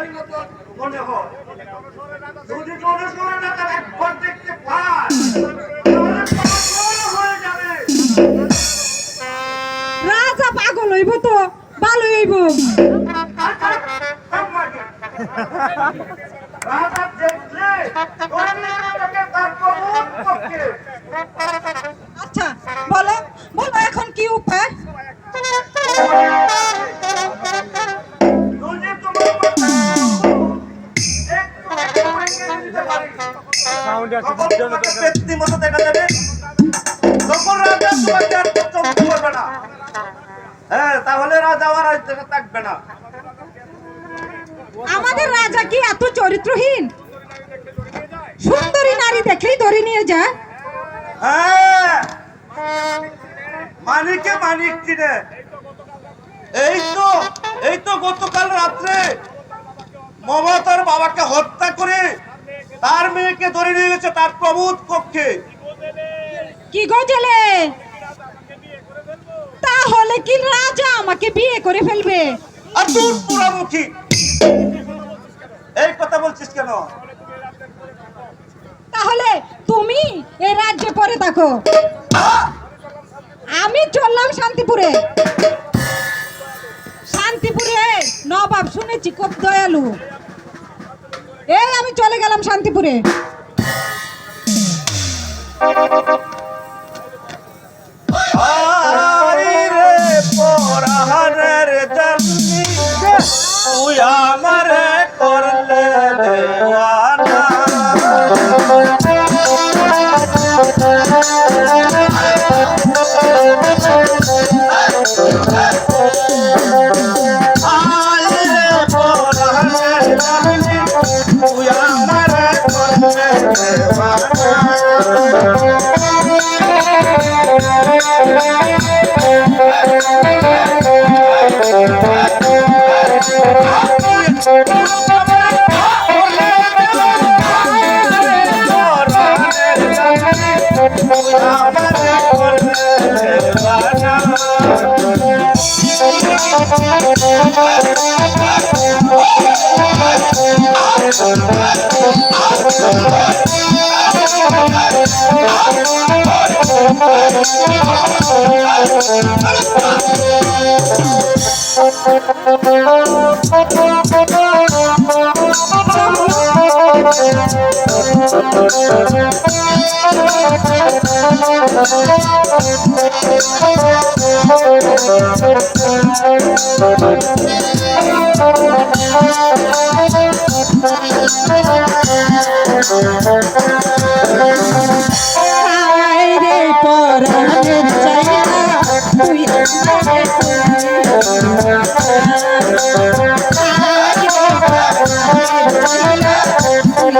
রাজকুমারী মতো মনে হয়। যদি কোনো সময় না তার একবার দেখতে পান পাগল হয়ে যাবে রাজা পাগল হইব তো ভালো হইব। রাজা দেখলে তার পক্ষে ব্যক্তি মতো দেখা যাবে। তখন রাজা তোমাকে আর চলতে পারবে না। হ্যাঁ তাহলে রাজা আর থাকবে না। আমাদের রাজা কি এত চরিত্রহীন? সুন্দরী নারী দেখলেই ধরে নিয়ে যায়। হ্যাঁ মানিকে মানিক কিনে এই তো এই তো গতকাল রাত্রে মমতার বাবাকে হত্যা করে তার মেয়েকে ধরে নিয়ে গেছে তার প্রভুত কক্ষে। কি গজলে তাহলে কি রাজা আমাকে বিয়ে করে ফেলবে? আর দূর পুরামুখী এই কথা বলছিস কেন? তাহলে তুমি এই রাজ্যে পরে থাকো। আমি চললাম শান্তিপুরে। শান্তিপুরে নবাব শুনেছি খুব দয়ালু। এই আমি চলে গেলাম শান্তিপুরে। হায়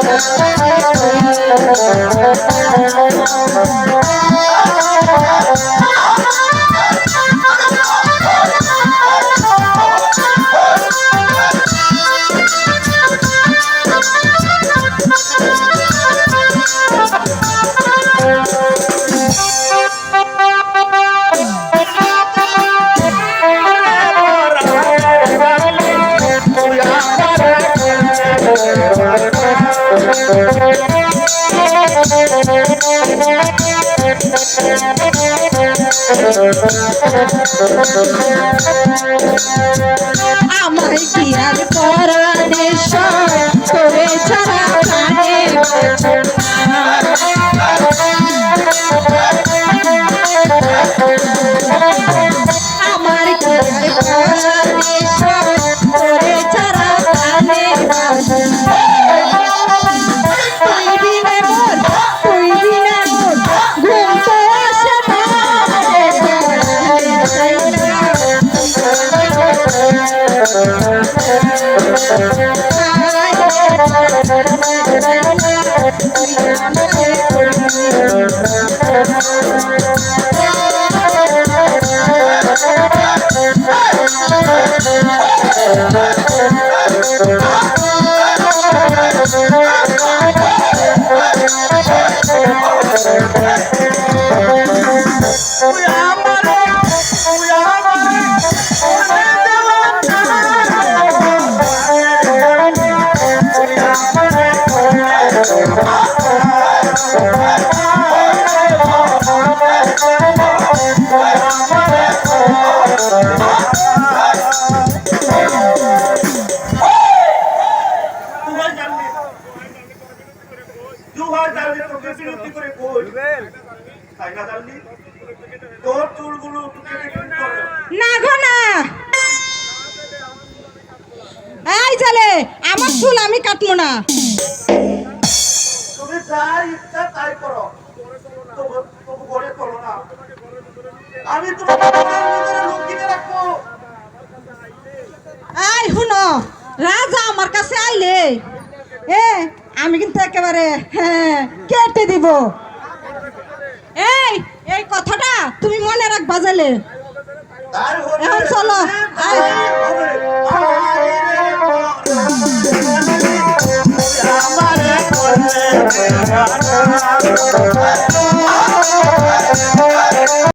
Thank you. আমায় কি আর পরাণের সব ছাড়া কানে আমার আমারে না গো না। এই জালে আমার চুল আমি কাটবো না। তুমি যা ইচ্ছা তাই করো। আমি তোমাকে এই শুনো রাজা আমার কাছে আইলে এ আমি কিন্তু একেবারে হ্যাঁ কেটে দিব এই এই কথাটা তুমি মনে রাখবা জেলে এখন চলো, আয়।